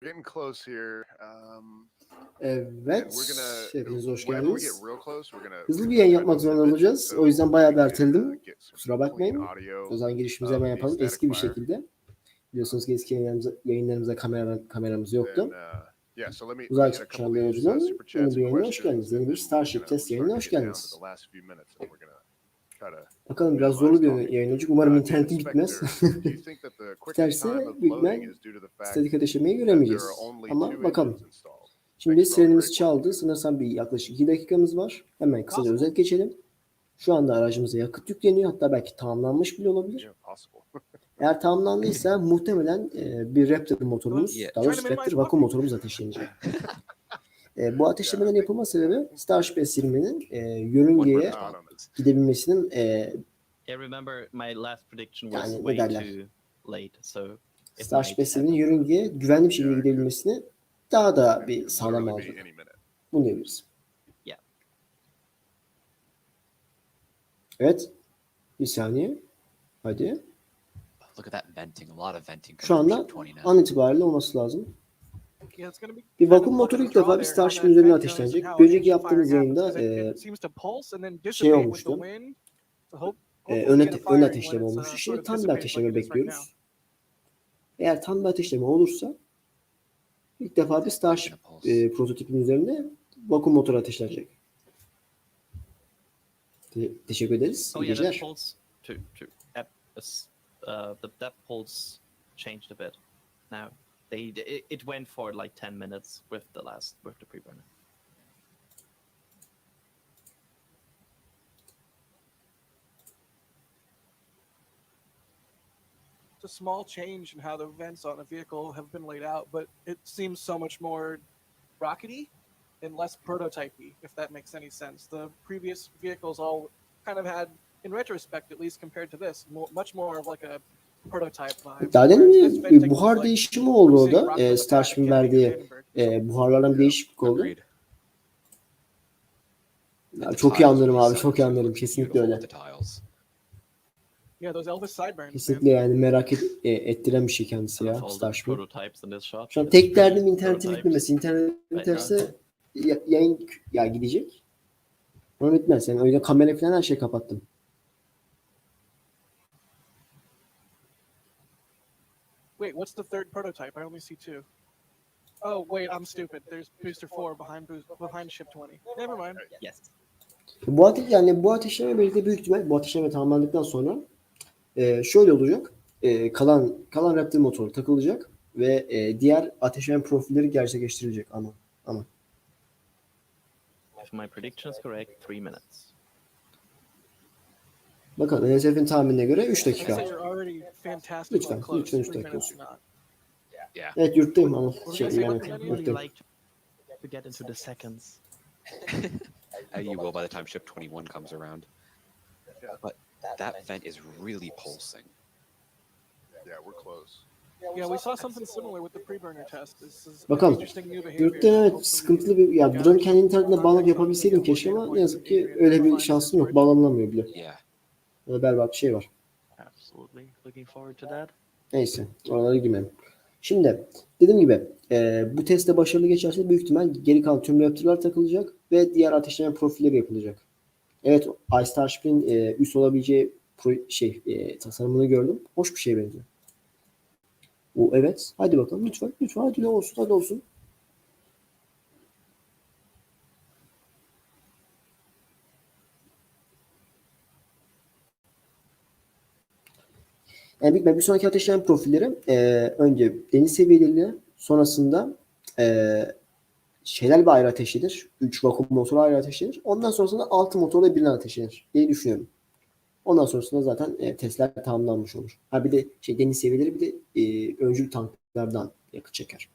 We're getting close here. Um, Evet, we're gonna hepiniz hoş whenever we geldiniz. get real close, we're gonna Hızlı bir yayın yapmak zorunda olacağız. O yüzden bayağı bir erteledim. get some Kusura clean bakmayın. audio O zaman girişimizi hemen yapalım. Eski bir şekilde. Biliyorsunuz ki eski yayınlarımızda, yayınlarımızda kamera, kameramız yoktu. uh, yeah, so let me Uzay get a couple çağında of these, uh, yolculuğun super yeni bir yayına hoş questions, geldiniz. Yeni and bir then Starship Test yayınına start hoş geldiniz. to the last few minutes, and we're gonna try to Bakalım biraz zorlu bir yayın olacak. Umarım internetim bitmez. Biterse büyük ihtimal is due to the fact statik ateşlemeyi göremeyeceğiz. Ama bakalım. Şimdi great çaldı. Sanırsam bir yaklaşık 2 dakikamız var. Hemen kısaca özet geçelim. Şu anda aracımıza yakıt yükleniyor. Hatta belki tamamlanmış bile olabilir. Eğer tamamlandıysa muhtemelen e, bir Raptor motorumuz, daha doğrusu Raptor vakum motorumuz ateşlenecek. E, bu ateşlemelerin yapılma sebebi Starship S20'nin e, yörüngeye gidebilmesinin e, Yani ne derler? Starship might S20'nin happen. yörüngeye güvenli bir şekilde gidebilmesini daha da bir sağlam minute. Bunu diyebiliriz. Yeah. Evet. Bir saniye. Hadi. Look at that venting. A lot of venting. Şu anda ship 20 now. an itibariyle olması lazım. Yeah, it's gonna be Bir vakum motoru ilk defa bir Starship'in üzerine ateşlenecek. Bir önceki yaptığımız yayında e, şey olmuştu. e, ön, ön ateşleme olmuştu. Şimdi tam bir ateşleme bekliyoruz. Eğer tam bir ateşleme olursa ilk defa bir Starship e, prototipin üzerinde vakum motor ateşlenecek. Te- teşekkür ederiz. Oh İyi yeah, that geceler. to to uh, the that pulse changed a bit. Now they it, it went for like ten minutes with the last with the preburner. It's a small change in how the vents on a vehicle have been laid out, but it seems so much more rockety and less prototypey, if that makes any sense. The previous vehicles all kind of had, in retrospect at least compared to this, much more of like a. Daha demin bir buhar değişimi oldu orada. E, Starship'in verdiği e, buharlardan bir değişiklik oldu. Ya çok iyi anlarım abi, çok iyi anlarım. Kesinlikle öyle. Kesinlikle yani merak et, e, ettiren bir şey kendisi ya Starship'in. Şu an tek derdim internetin bitmemesi. İnternet biterse ya- yayın ya gidecek. Ama bitmez. Yani o yüzden kamera falan her şeyi kapattım. Wait, what's the third prototype? I only see two. Oh wait, I'm stupid. There's booster four behind boost, behind ship twenty. Never mind. Yes. Bu ateş yani bu ateşleme birlikte büyük ihtimal bu ateşleme tamamlandıktan sonra e, şöyle olacak. E, kalan kalan Raptor motoru takılacak ve e, diğer ateşleme profilleri gerçekleştirilecek ama ama If my prediction is correct, three minutes. Bakalım NSF'in tahminine göre 3 I say dakika. Lütfen, lütfen üç Three dakika minutes olsun. Evet yurttayım ama şey yani yurttayım. to get into the seconds. You will by the time ship 21 comes around. But that vent is really pulsing. Yeah, we're close. Yeah, we saw something similar with the pre-burner test. This is Bakalım. interesting new behavior. Yurtta evet sıkıntılı bir ya buranın kendi internetine bağlanıp yapabilseydim keşke ama ne yazık ki öyle bir şansım yok. Bağlanamıyor bile. Yeah. Öyle berbat bir şey var. Neyse oralara girmeyelim. Şimdi dediğim gibi e, bu testte başarılı geçerse büyük ihtimal geri kalan tüm reaktörler takılacak ve diğer ateşleme profilleri yapılacak. Evet iStarship'in e, üst olabileceği pro- şey e, tasarımını gördüm. Hoş bir şey benziyor. O evet. Hadi bakalım lütfen. Lütfen hadi olsun hadi olsun. Yani büyük ihtimal bir sonraki ateşleme profilleri e, önce deniz seviyeleriyle sonrasında e, şeyler bir ayrı ateşlenir. 3 vakum motoru ayrı ateşlenir. Ondan sonrasında 6 motorla birden ateşlenir diye düşünüyorum. Ondan sonrasında zaten e, testler tamamlanmış olur. Ha bir de şey deniz seviyeleri bir de e, öncül tanklardan yakıt çeker.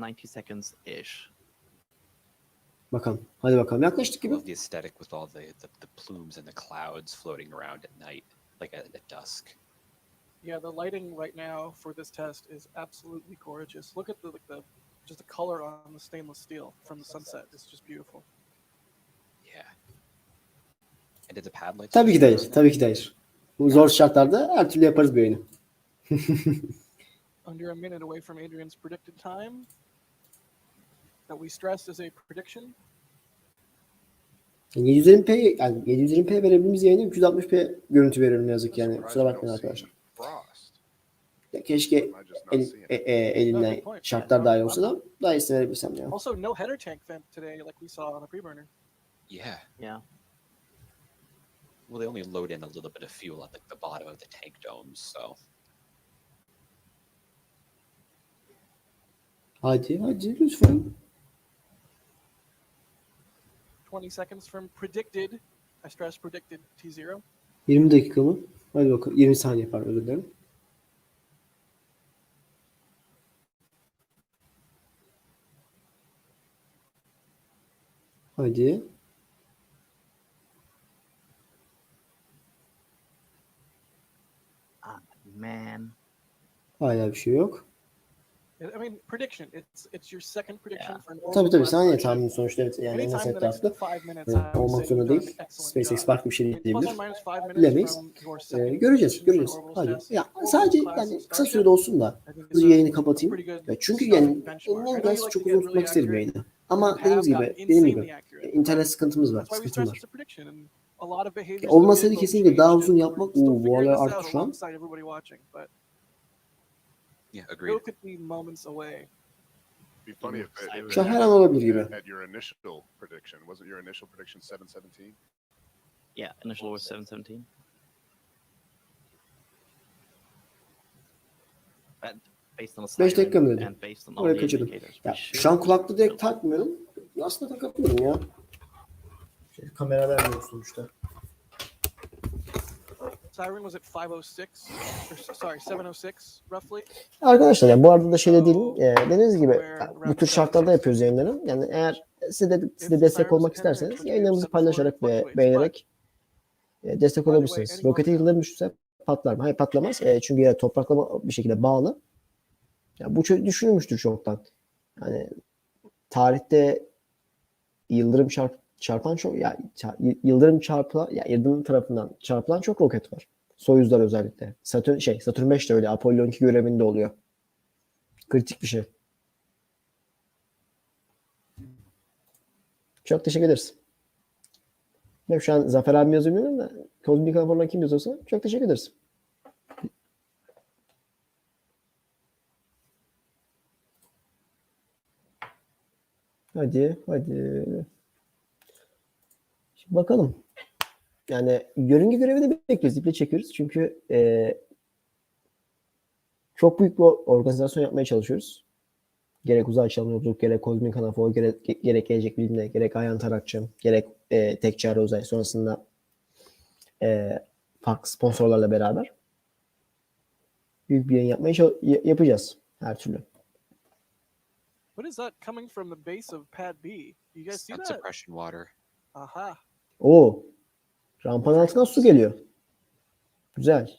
Ninety seconds ish. Bakalım. Hadi bakalım. Yaklaştık I gibi. love the aesthetic with all the, the, the plumes and the clouds floating around at night, like at, at dusk. Yeah, the lighting right now for this test is absolutely gorgeous. Look at the like the just the color on the stainless steel from the sunset It's just beautiful. Yeah. And did the pad lights? Tabii ki de hayır. Tabii ki de hayır. Bu zor şartlarda her türlü yaparız bu yayını. Under a minute away from Adrian's predicted time. That we stressed as a prediction. 720p yani 720p verebildiğimiz yayına 360p görüntü veriyorum ne yazık yani. Kusura bakmayın arkadaşlar. Ya keşke el, e, e, point. şartlar daha iyi olsa da daha iyisini verebilsem ya. Also, no header tank vent today, like we saw on the preburner. Yeah. Yeah. Well, they only load in a little bit of fuel at like the bottom of the tank domes, so Hadi hadi lütfen. 20 seconds from predicted. I stress predicted T0. 20 dakika mı? Hadi bakalım. 20 saniye pardon özür dilerim. Hadi. Ah, man. Hala bir şey yok. I mean, prediction. It's it's your second prediction Yeah. for an Tabii tabii saniye tahmini sonuçta evet. Yani en az etrafta e, olmak zorunda değil. SpaceX farklı bir şey diyebilir. Bilemeyiz. second göreceğiz, göreceğiz. Hadi. Ya sadece yani kısa sürede olsun da a yayını kapatayım. Ya çünkü yani elinden gelse çok uzun tutmak isterim yayını. Ama dediğimiz gibi, dediğim gibi e, internet sıkıntımız var, sıkıntım var. olmasaydı kesinlikle daha uzun yapmak, oo, bu aralar arttı şu an. Yeah, still agreed. could be moments away. Be funny if it, if Şu an it her an olabilir gibi. at, at your initial prediction. Wasn't your initial prediction 717? Yeah, initial was 717. And based on the Beş dakika mı siren and based on all Orayı the kaçırdım. indicators, we Ya should şu an be kulaklığı direkt good. takmıyorum. Aslında takabilirim ya. Şey, kamera vermiyor sonuçta. Siren was at 506, or sorry, 706 roughly. Arkadaşlar ya bu arada da şey de değil. E, dediğiniz gibi ya, bu tür şartlarda yapıyoruz yayınları. Yani eğer size de, size de destek olmak isterseniz yayınlarımızı paylaşarak ve beğenerek e, destek olabilirsiniz. Roketi yılların düşürse patlar mı? Hayır patlamaz. E, çünkü yine topraklama bir şekilde bağlı. Ya bu düşünülmüştür çoktan. Yani tarihte yıldırım çarp, çarpan çok ya yıldırım çarpılan ya yıldırım tarafından çarpılan çok roket var. Soyuzlar özellikle. Satürn şey Satürn 5 de öyle. Apollo 12 görevinde oluyor. Kritik bir şey. Çok teşekkür ederiz. Ben şu an Zafer abi yazıyor bilmiyorum da Kozmik Rapor'dan kim yazıyorsa çok teşekkür ederiz. Hadi, hadi. Bakalım. Yani yörünge görevi de bekliyoruz. İple çekiyoruz. Çünkü e, çok büyük bir organizasyon yapmaya çalışıyoruz. Gerek uzay yolculuk, gerek kozmik anafor, gerek, gerek gelecek bilimde, gerek Ayhan Tarakçı, gerek e, tek çare uzay sonrasında e, farklı sponsorlarla beraber büyük bir yayın yapmaya yapacağız her türlü. What is that coming from the base of Pad B? You guys see Sun that? suppression water. Aha. Oo. Rampanın altından su geliyor. Güzel.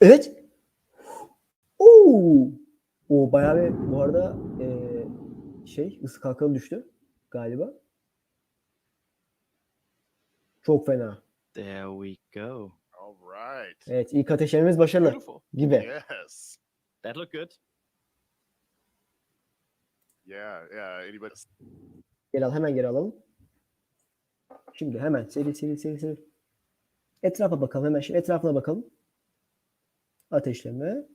Evet. Oo. O bayağı bir bu arada eee, şey ısı kalkanı düştü galiba. Çok fena. There we go. All right. Evet ilk ateşlememiz başarılı Beautiful. gibi. Yes. That looked good. Yeah, yeah. Anybody? Geri al hemen geri alalım. Şimdi hemen seri seri seri seri. Etrafa bakalım hemen şimdi etrafına bakalım. Ateşleme.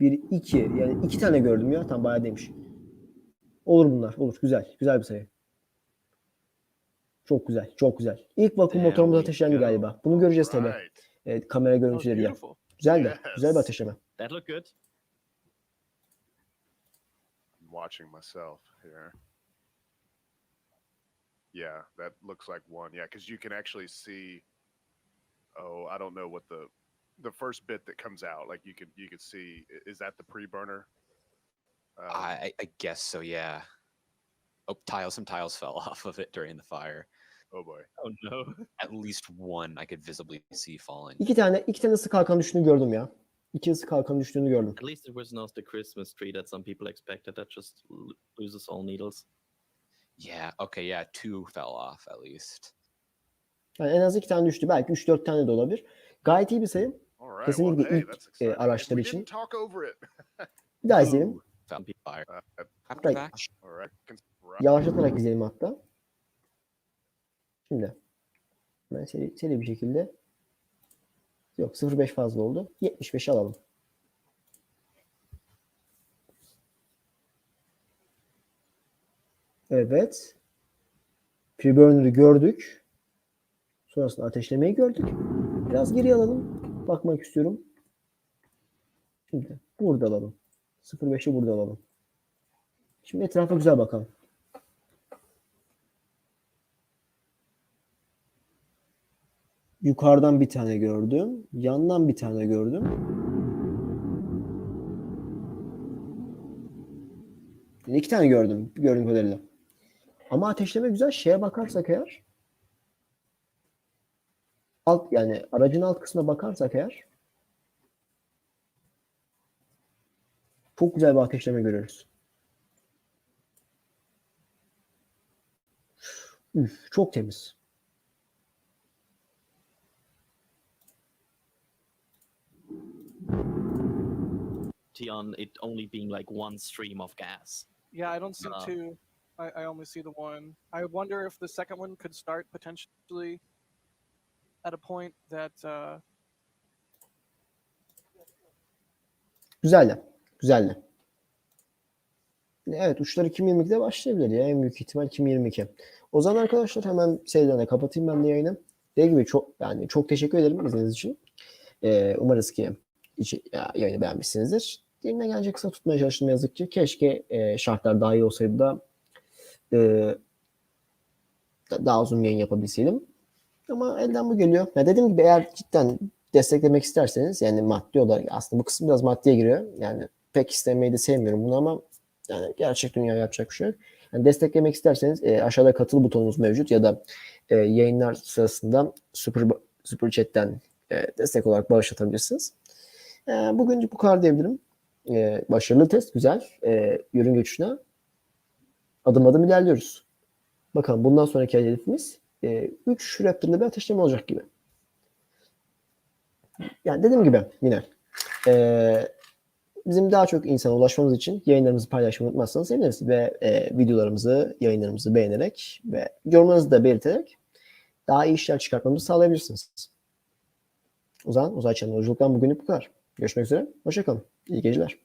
Bir iki yani iki tane gördüm ya tam bayağı demiş. Olur bunlar olur güzel güzel bir sayı. Çok güzel çok güzel. İlk vakum There motorumuz we ateşlendi go. gariba. Bunu göreceğiz tabii. Right. Evet, kamera görüntüleriyle. Güzel de güzel bir Yes. ateşleme. That looked good. I'm watching myself here. Yeah, that looks like one. Yeah, because you can actually see. Oh, I don't know what the the first bit that comes out. Like you could you could see. Is that the pre burner? Um, I I guess so. Yeah. Oh, tiles. Some tiles fell off of it during the fire. Oh boy. Oh no. At least one I could visibly see falling. İki tane iki tane ısı kalkan düştüğünü gördüm ya. İki ısı kalkan düştüğünü gördüm. At least it was not the Christmas tree that some people expected that just loses all needles. Yeah. Okay. Yeah. Two fell off at least. Yani en az iki tane düştü. Belki 3-4 tane de olabilir. Gayet iyi bir sayı. Right. Kesinlikle well, hey, ilk, e, araçlar için. Bir daha izleyelim. Uh, Right. Yavaşlatarak izleyelim hatta. Şimdi. Hemen seri, seri bir şekilde. Yok 0.5 fazla oldu. 75'i alalım. Evet. Preburner'ı gördük. Sonrasında ateşlemeyi gördük. Biraz geri alalım. Bakmak istiyorum. Şimdi burada alalım. 0.5'i burada alalım. Şimdi etrafa güzel bakalım. Yukarıdan bir tane gördüm. Yandan bir tane gördüm. Yani iki tane gördüm. Gördüğüm kadarıyla. Ama ateşleme güzel. Şeye bakarsak eğer alt yani aracın alt kısmına bakarsak eğer çok güzel bir ateşleme görüyoruz. Üf, çok temiz. On it only being like one stream of gas. Yeah, I don't see Uh, two. I, I only see the one. I wonder if the second one could start potentially at a point that uh, Güzel Güzel de. Evet uçları 2022'de başlayabilir ya. En büyük ihtimal 2022. O zaman arkadaşlar hemen seriden kapatayım ben de yayını. Dediğim gibi çok yani çok teşekkür ederim izlediğiniz için. Ee, umarız ki yayını beğenmişsinizdir. Dilimden gelecek kısa tutmaya çalıştım yazık ki. Keşke e, şartlar daha iyi olsaydı da e, da- daha uzun yayın yapabilseydim. Ama elden bu geliyor. Ya dediğim gibi eğer cidden desteklemek isterseniz yani maddi olarak aslında bu kısım biraz maddiye giriyor. Yani pek istemeyi de sevmiyorum bunu ama yani gerçek dünya yapacak bir şey yok. Yani desteklemek isterseniz e, aşağıda katıl butonumuz mevcut ya da e, yayınlar sırasında super, super chat'ten e, destek olarak bağışlatabilirsiniz. E, bugün bu kadar diyebilirim. E, başarılı test, güzel. E, ürün geçişine adım adım ilerliyoruz. Bakalım bundan sonraki hedefimiz 3 e, Raptor'lı bir ateşleme olacak gibi. Yani dediğim gibi yine e, bizim daha çok insana ulaşmamız için yayınlarımızı paylaşmayı unutmazsanız seviniriz. Ve e, videolarımızı, yayınlarımızı beğenerek ve yorumlarınızı da belirterek daha iyi işler çıkartmamızı sağlayabilirsiniz. O zaman Uzay Çanı Yolculuk'tan bugünlük bu kadar. Görüşmek üzere. Hoşçakalın. İyi geceler.